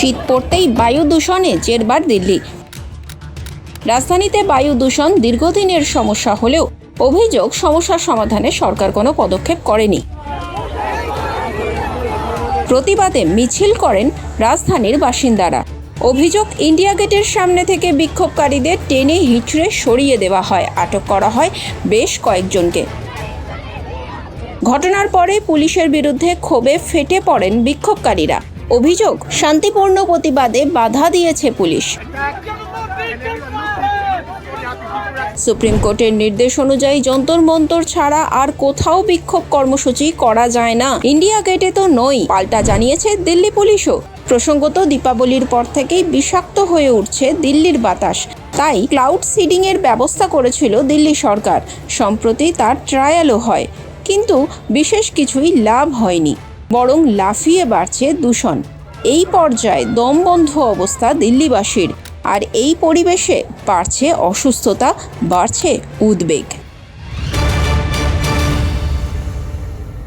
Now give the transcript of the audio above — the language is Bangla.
শীত পড়তেই বায়ু দূষণে জেরবার দিল্লি। রাজধানীতে বায়ু দূষণ দীর্ঘদিনের সমস্যা হলেও অভিযোগ সমস্যার সমাধানে সরকার কোনো পদক্ষেপ করেনি। প্রতিবাদে মিছিল করেন রাজধানীর বাসিন্দারা। অভিযোগ ইন্ডিয়া গেটের সামনে থেকে বিক্ষোভকারীদের টেনে হিচড়ে সরিয়ে দেওয়া হয়, আটক করা হয় বেশ কয়েকজনকে। ঘটনার পরে পুলিশের বিরুদ্ধে ক্ষোভে ফেটে পড়েন বিক্ষোভকারীরা। অভিযোগ, শান্তিপূর্ণ প্রতিবাদে বাধা দিয়েছে পুলিশ। সুপ্রিম কোর্টের নির্দেশ অনুযায়ী যন্তর মন্তর ছাড়া আর কোথাও বিক্ষোভ কর্মসূচি করা যায় না। ইন্ডিয়া গেটে তো নই, পাল্টা জানিয়েছে দিল্লি পুলিশও। প্রসঙ্গত, দীপাবলির পর থেকেই বিষাক্ত হয়ে উঠছে দিল্লির বাতাস। তাই ক্লাউড সিডিং এর ব্যবস্থা করেছিল দিল্লি সরকার। সম্প্রতি তার ট্রায়ালও হয়। কিন্তু বিশেষ কিছুই লাভ হয়নি। বরং লাফিয়ে বাড়ছে দূষণ। এই পর্যায়ে দমবন্ধ অবস্থা দিল্লিবাসীর। আর এই পরিবেশে বাড়ছে অসুস্থতা, বাড়ছে উদ্বেগ।